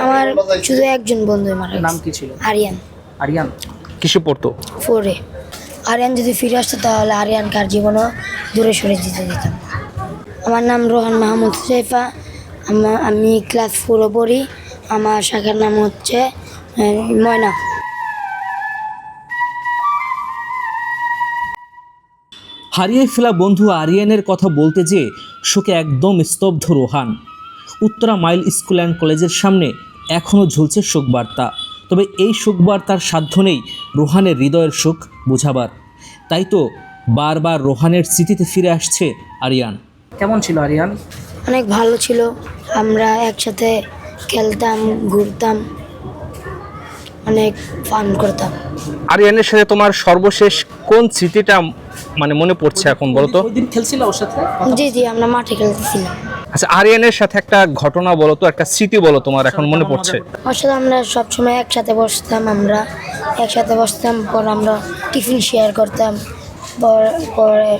আমার শুধু একজন বন্ধু মারা নাম কি ছিল? আরিয়ান। আরিয়ান? কিসে পড়তো? ফোরে। আরিয়ান যদি ফিরে আসতো তাহলে আরিয়ানকে আর জীবনও দূরে সরে দিতে দিতাম। আমার নাম রোহান মাহমুদ হুসাইফা আমা- আমি ক্লাস ফোরে পড়ি। আমার শাখার নাম হচ্ছে ময়না। হারিয়ে ফেলা বন্ধু আরিয়ানের কথা বলতে যে শোকে একদম স্তব্ধ Rohan. Uttara mile school and কলেজের সামনে এখনও ঝুলছে শোকবার্তা। তবে এই শোকবার্তার সাধ্য নেই রোহানের হৃদয়ের সুখ বোঝাবার। তাই তো বারবার রোহানের স্মৃতিতে ফিরে আসছে আরিয়ান। কেমন ছিল আরিয়ান? অনেক ভালো ছিল। আমরা একসাথে খেলতাম ঘুরতাম অনেক ফান করতাম। আরিয়ানের সাথে তোমার সর্বশেষ কোন স্মৃতিটা মানে মনে পড়ছে এখন বলো তো? ওই দিন খেলছিল ওর সাথে? জি জি আমরা মাঠে খেলতেছিলাম। আচ্ছা আরিয়ানের সাথে একটা ঘটনা বলো তো একটা স্মৃতি বলো তোমার এখন মনে পড়ছে। ওর সাথে আমরা সবসময় একসাথে বসতাম আমরা একসাথে বসতাম পর আমরা টিফিন শেয়ার করতাম পর- পরে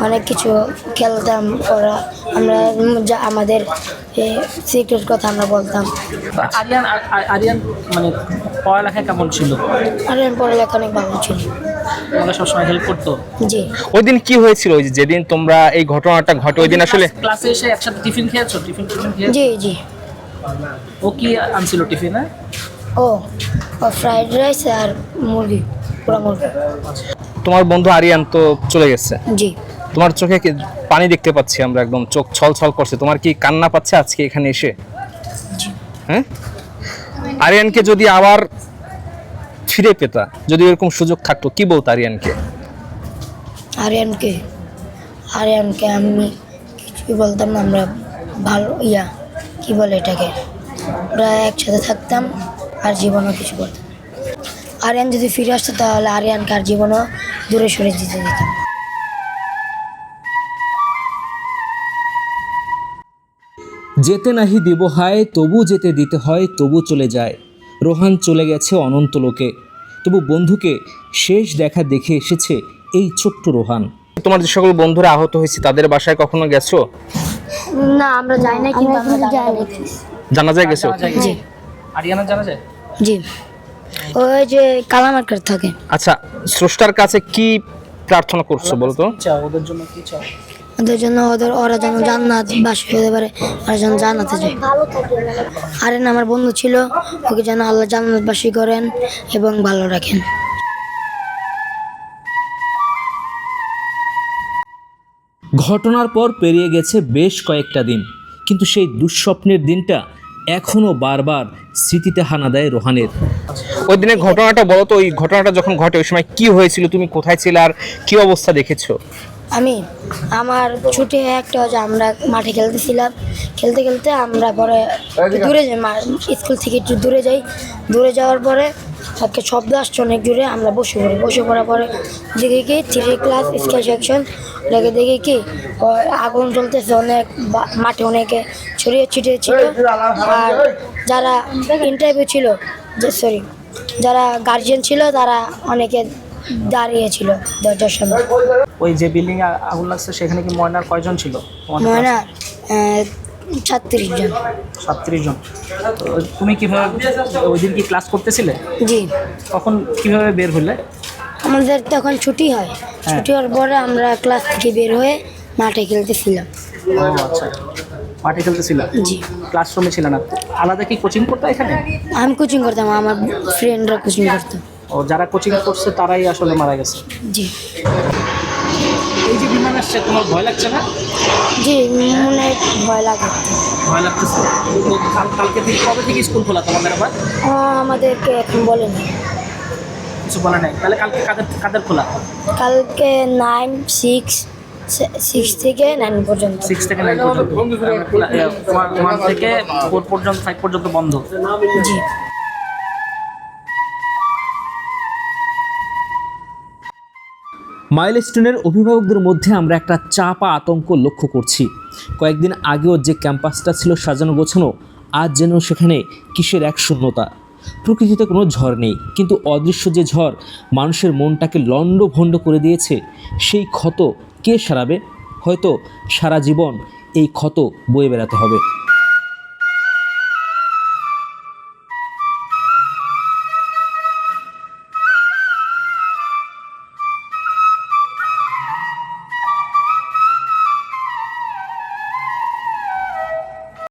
অনেক কিছু খেলতাম পর আমরা যা আমাদের সিক্রেট কথা আমরা বলতাম। আরিয়ান আরিয়ান মানে পড়ালেখা কেমন ছিল? আর পড়ালেখা অনেক ভালো ছিল। তোমাকে সবসময় হেল্প করতো? জি। ওই দিন কি হয়েছিল? ওই যেদিন তোমরা এই ঘটনাটা ঘটে ওই দিন আসলে ক্লাসে এসে একসাথে টিফিন খেয়েছো? টিফিন টিফিন খেয়েছো জি জি। ও কি আনছিল টিফিনে ও ও ফ্রাইড রাইস আর মুরগি পুরো মুরগি। তোমার বন্ধু আরিয়ান তো চলে গেছে। জি। তোমার চোখে কি পানি দেখতে পাচ্ছি আমরা একদম চোখ ছল ছল করছে। তোমার কি কান্না পাচ্ছে আজকে এখানে এসে? হ্যাঁ? আরিয়ানকে যদি আবার ফিরে পেতা, যদি এরকম সুযোগ থাকতো, কি বলতো আরিয়ানকে? আরিয়ানকে আরিয়ানকে আমি কিছুই বলতাম না, আমরা ভালো, ইয়া, কি বলে এটাকে? আমরা একসাথে থাকতাম, আর জীবনও কিছু করতাম। আরিয়ান যদি ফিরে আসতো, তাহলে আরিয়ানকে আর জীবনও দূরে সরে দিতে দিতাম। যেতে নাহি দিব হায় তবু যেতে দিতে হয় তবু চলে যায়। রোহান চলে গেছে অনন্ত লোকে। তবু বন্ধুকে শেষ দেখা দেখে এসেছে এই ছোট্ট রোহান। তোমার যে সকল বন্ধুরা আহত হয়েছে তাদের বাসায় কখনো গেছো? না আমরা যাই না কিন্তু আমরা যাই না জানাজায় গেছো? জানা যায় জি। আরিয়ানা জানা যায়? জি। ওই যে কালামার্কার থাকে। আচ্ছা স্রষ্টার কাছে কি প্রার্থনা করছ বলো তো? চাও ওদের জন্য কি চাও? ওদের জন্য ওদের ওরা যেন জান্নাত বাসী হতে পারে ওরা যেন জান্নাতে যায়। আরেন আমার বন্ধু ছিল ওকে যেন আল্লাহ জান্নাতবাসী করেন এবং ভালো রাখেন। ঘটনার পর পেরিয়ে গেছে বেশ কয়েকটা দিন কিন্তু সেই দুঃস্বপ্নের দিনটা এখনও বারবার স্মৃতিতে হানা দেয় রোহানের। ওই দিনের ঘটনাটা বলো তো ওই ঘটনাটা যখন ঘটে ওই সময় কি হয়েছিল তুমি কোথায় ছিলে আর কি অবস্থা দেখেছ? আমি আমার ছুটি একটা হচ্ছে আমরা মাঠে খেলতেছিলাম। খেলতে খেলতে আমরা পরে দূরে যাই স্কুল থেকে একটু দূরে যাই। দূরে যাওয়ার পরে একটা শব্দ আসছে অনেক জোরে আমরা বসে পড়ি। বসে পড়ার পরে দেখি কি থ্রি ক্লাস স্কেল সেকশন লেগে দেখি কি আগুন জ্বলতেছে অনেক মাঠে অনেকে ছড়িয়ে ছিটিয়ে ছিল। আর যারা ইন্টারভিউ ছিল যে সরি যারা গার্জিয়ান ছিল তারা অনেকে দাঁড়িয়ে ছিল দরজার সামনে। ওই যে বিল্ডিং এ আগুন লাগছে সেখানে কি ময়নার কয়জন ছিল? ময়না ছত্রিশ জন। সাতত্রিশ জন। তো তুমি কীভাবে ওই দিন কি ক্লাস করতেছিলে? জি। তখন কীভাবে বের হলে? আমাদের তখন ছুটি হয়। ছুটি হওয়ার পরে আমরা ক্লাস থেকে বের হয়ে মাঠে খেলতেছিলাম। ও আচ্ছা। মাঠে খেলতেছিল? জি। ক্লাসরুমে ছিল না। আলাদা কি কোচিং করতো এখানে? আমি কোচিং করতাম আমার ফ্রেন্ডরা কোচিং করতো। ও যারা কোচিং করছে তারাই আসলে মারা গেছে। জি। এই যে বিমান আসছে তোমার ভয় লাগছে না? জি মনে ভয় লাগে ভয় লাগতেছে। কালকে থেকে কবে থেকে স্কুল খোলা তোমাদের আবার? আমাদেরকে এখন বলেনি কিছু বলে নাই। তাহলে কালকে কাদের কাদের খোলা? কালকে নাইন সিক্স সিক্স থেকে নাইন পর্যন্ত। সিক্স থেকে নাইন পর্যন্ত। থেকে ফোর পর্যন্ত ফাইভ পর্যন্ত বন্ধ। জি। মাইলস্টোনের অভিভাবকদের মধ্যে আমরা একটা চাপা আতঙ্ক লক্ষ্য করছি। কয়েকদিন আগেও যে ক্যাম্পাসটা ছিল সাজানো গোছানো, আজ যেন সেখানে কিসের এক শূন্যতা। প্রকৃতিতে কোনো ঝড় নেই, কিন্তু অদৃশ্য যে ঝড় মানুষের মনটাকে লণ্ডভণ্ড করে দিয়েছে, সেই ক্ষত কে সারাবে? হয়তো সারা জীবন এই ক্ষত বয়ে বেড়াতে হবে।